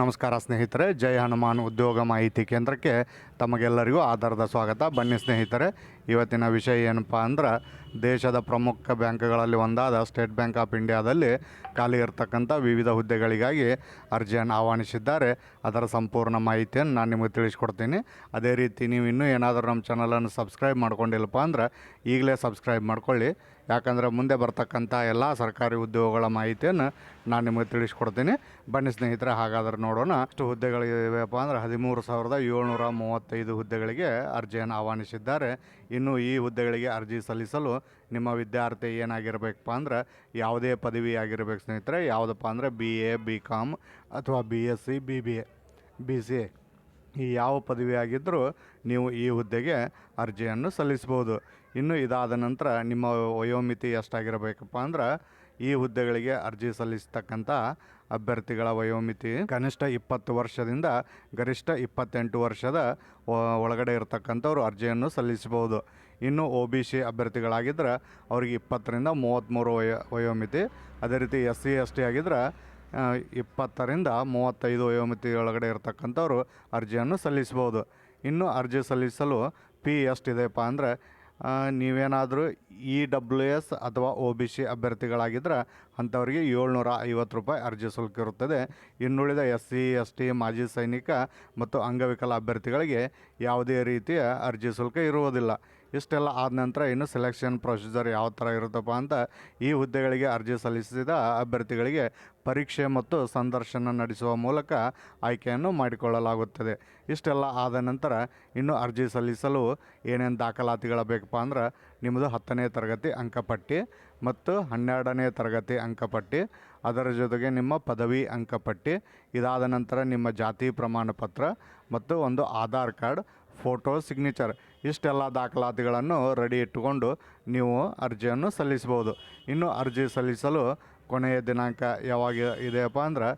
ನಮಸ್ಕಾರ ಸ್ನೇಹಿತರೆ, ಜೈ ಹನುಮಾನ್ ಉದ್ಯೋಗ ಮಾಹಿತಿ ಕೇಂದ್ರಕ್ಕೆ ತಮಗೆಲ್ಲರಿಗೂ ಆಧಾರದ ಸ್ವಾಗತ. ಬನ್ನಿ ಸ್ನೇಹಿತರೆ, ಇವತ್ತಿನ ವಿಷಯ ಏನಪ್ಪ ಅಂದ್ರೆ ದೇಶದ ಪ್ರಮುಖ ಬ್ಯಾಂಕ್ಗಳಲ್ಲಿ ಒಂದಾದ ಸ್ಟೇಟ್ ಬ್ಯಾಂಕ್ ಆಫ್ ಇಂಡಿಯಾದಲ್ಲಿ ಖಾಲಿ ಇರತಕ್ಕಂಥ ವಿವಿಧ ಹುದ್ದೆಗಳಿಗಾಗಿ ಅರ್ಜಿಯನ್ನು ಆಹ್ವಾನಿಸಿದ್ದಾರೆ. ಅದರ ಸಂಪೂರ್ಣ ಮಾಹಿತಿಯನ್ನು ನಾನು ನಿಮಗೆ ತಿಳಿಸ್ಕೊಡ್ತೀನಿ. ಅದೇ ರೀತಿ ನೀವು ಇನ್ನೂ ಏನಾದರೂ ನಮ್ಮ ಚಾನಲನ್ನು ಸಬ್ಸ್ಕ್ರೈಬ್ ಮಾಡ್ಕೊಂಡಿಲ್ಲಪ್ಪ ಅಂದ್ರೆ ಈಗಲೇ ಸಬ್ಸ್ಕ್ರೈಬ್ ಮಾಡ್ಕೊಳ್ಳಿ. ಯಾಕಂದರೆ ಮುಂದೆ ಬರ್ತಕ್ಕಂಥ ಎಲ್ಲ ಸರ್ಕಾರಿ ಉದ್ಯೋಗಗಳ ಮಾಹಿತಿಯನ್ನು ನಾನು ನಿಮಗೆ ತಿಳಿಸ್ಕೊಡ್ತೀನಿ. ಬನ್ನಿ ಸ್ನೇಹಿತರೆ, ಹಾಗಾದ್ರೆ ನೋಡೋಣ. ಎಷ್ಟು ಹುದ್ದೆಗಳಿವೆಯಪ್ಪ ಅಂದ್ರೆ ಹದಿಮೂರು ಸಾವಿರದ ಏಳ್ನೂರ ಮೂವತ್ತೈದು ಹುದ್ದೆಗಳಿಗೆ ಅರ್ಜಿಯನ್ನು ಆಹ್ವಾನಿಸಿದ್ದಾರೆ. ಇನ್ನು ಈ ಹುದ್ದೆಗಳಿಗೆ ಅರ್ಜಿ ಸಲ್ಲಿಸಲು ನಿಮ್ಮ ವಿದ್ಯಾರ್ಥಿ ಏನಾಗಿರಬೇಕಪ್ಪ ಅಂದ್ರೆ ಯಾವುದೇ ಪದವಿ ಆಗಿರಬೇಕು ಸ್ನೇಹಿತರೆ, ಯಾವುದಪ್ಪ ಅಂದರೆ ಬಿ ಎ ಬಿ ಕಾಮ್ ಅಥವಾ B S C B B A B C A ಈ ಯಾವ ಪದವಿ ಆಗಿದ್ದರೂ ನೀವು ಈ ಹುದ್ದೆಗೆ ಅರ್ಜಿಯನ್ನು ಸಲ್ಲಿಸ್ಬೋದು ಇನ್ನು ಇದಾದ ನಂತರ ನಿಮ್ಮ ವಯೋಮಿತಿ ಎಷ್ಟಾಗಿರಬೇಕಪ್ಪ ಅಂದ್ರೆ ಈ ಹುದ್ದೆಗಳಿಗೆ ಅರ್ಜಿ ಸಲ್ಲಿಸತಕ್ಕಂಥ ಅಭ್ಯರ್ಥಿಗಳ ವಯೋಮಿತಿ ಕನಿಷ್ಠ ಇಪ್ಪತ್ತು ವರ್ಷದಿಂದ ಗರಿಷ್ಠ ಇಪ್ಪತ್ತೆಂಟು ವರ್ಷದ ಒಳಗಡೆ ಇರತಕ್ಕಂಥವ್ರು ಅರ್ಜಿಯನ್ನು ಸಲ್ಲಿಸಬಹುದು. ಇನ್ನು ಒ ಬಿ ಸಿ ಅಭ್ಯರ್ಥಿಗಳಾಗಿದ್ದರೆ ಅವ್ರಿಗೆ ಇಪ್ಪತ್ತರಿಂದ ಮೂವತ್ತ್ಮೂರು ವಯೋ ವಯೋಮಿತಿ. ಅದೇ ರೀತಿ ಎಸ್ ಸಿ ಎಸ್ ಟಿ ಆಗಿದ್ರೆ ಆ, ಇಪ್ಪತ್ತರಿಂದ ಮೂವತ್ತೈದು ವಯೋಮಿತಿ ಒಳಗಡೆ ಇರತಕ್ಕಂಥವ್ರು ಅರ್ಜಿಯನ್ನು ಸಲ್ಲಿಸ್ಬೋದು. ಇನ್ನು ಅರ್ಜಿ ಸಲ್ಲಿಸಲು ಪಿ ಎಷ್ಟಿದೆಪ್ಪ ಅಂದರೆ ನೀವೇನಾದರೂ ಇ ಡಬ್ಲ್ಯೂ ಎಸ್ ಅಥವಾ ಒ ಬಿ ಸಿ ಅಭ್ಯರ್ಥಿಗಳಾಗಿದ್ದರೆ ಅಂಥವ್ರಿಗೆ ಏಳ್ನೂರ ಐವತ್ತು ರೂಪಾಯಿ ಅರ್ಜಿ ಶುಲ್ಕ ಇರುತ್ತದೆ ಇನ್ನುಳಿದ ಎಸ್ ಸಿ ಎಸ್ ಟಿ ಮಾಜಿ ಸೈನಿಕ ಮತ್ತು ಅಂಗವಿಕಲ ಅಭ್ಯರ್ಥಿಗಳಿಗೆ ಯಾವುದೇ ರೀತಿಯ ಅರ್ಜಿ ಶುಲ್ಕ ಇರುವುದಿಲ್ಲ. ಇಷ್ಟೆಲ್ಲ ಆದ ನಂತರ ಇನ್ನು ಸೆಲೆಕ್ಷನ್ ಪ್ರೊಸೀಜರ್ ಯಾವ ಥರ ಇರುತ್ತಪ್ಪ ಅಂತ ಈ ಹುದ್ದೆಗಳಿಗೆ ಅರ್ಜಿ ಸಲ್ಲಿಸಿದ ಅಭ್ಯರ್ಥಿಗಳಿಗೆ ಪರೀಕ್ಷೆ ಮತ್ತು ಸಂದರ್ಶನ ನಡೆಸುವ ಮೂಲಕ ಆಯ್ಕೆಯನ್ನು ಮಾಡಿಕೊಳ್ಳಲಾಗುತ್ತದೆ. ಇಷ್ಟೆಲ್ಲ ಆದ ನಂತರ ಇನ್ನು ಅರ್ಜಿ ಸಲ್ಲಿಸಲು ಏನೇನು ದಾಖಲಾತಿಗಳ ಬೇಕಪ್ಪ ಅಂದ್ರೆ ನಿಮ್ಮದು ಹತ್ತನೇ ತರಗತಿ ಅಂಕಪಟ್ಟಿ ಮತ್ತು ಹನ್ನೆರಡನೇ ತರಗತಿ ಅಂಕಪಟ್ಟಿ ಅದರ ಜೊತೆಗೆ ನಿಮ್ಮ ಪದವಿ ಅಂಕಪಟ್ಟಿ ಇದಾದ ನಂತರ ನಿಮ್ಮ ಜಾತಿ ಪ್ರಮಾಣಪತ್ರ ಮತ್ತು ಒಂದು ಆಧಾರ್ ಕಾರ್ಡ್, ಫೋಟೋ ಸಿಗ್ನೇಚರ್ ಇಷ್ಟೆಲ್ಲ ದಾಖಲಾತಿಗಳನ್ನು ರೆಡಿ ಇಟ್ಟುಕೊಂಡು ನೀವು ಅರ್ಜಿಯನ್ನು ಸಲ್ಲಿಸ್ಬೋದು ಇನ್ನು ಅರ್ಜಿ ಸಲ್ಲಿಸಲು ಕೊನೆಯ ದಿನಾಂಕ ಯಾವಾಗ ಇದೆಯಪ್ಪ ಅಂದ್ರೆ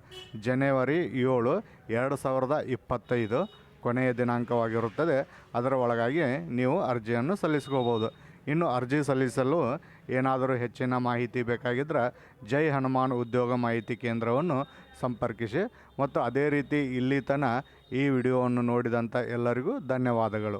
ಜನವರಿ ಏಳು ಎರಡು ಸಾವಿರದ ಇಪ್ಪತ್ತೈದು ಕೊನೆಯ ದಿನಾಂಕವಾಗಿರುತ್ತದೆ. ಅದರ ಒಳಗಾಗಿ ನೀವು ಅರ್ಜಿಯನ್ನು ಸಲ್ಲಿಸ್ಕೋಬೋದು ಇನ್ನು ಅರ್ಜಿ ಸಲ್ಲಿಸಲು ಏನಾದರೂ ಹೆಚ್ಚಿನ ಮಾಹಿತಿ ಬೇಕಾಗಿದ್ದರೆ ಜೈ ಹನುಮಾನ್ ಉದ್ಯೋಗ ಮಾಹಿತಿ ಕೇಂದ್ರವನ್ನು ಸಂಪರ್ಕಿಸಿ. ಮತ್ತು ಅದೇ ರೀತಿ ಇಲ್ಲಿ ತನಕ ಈ ವಿಡಿಯೋವನ್ನು ನೋಡಿದಂಥ ಎಲ್ಲರಿಗೂ ಧನ್ಯವಾದಗಳು.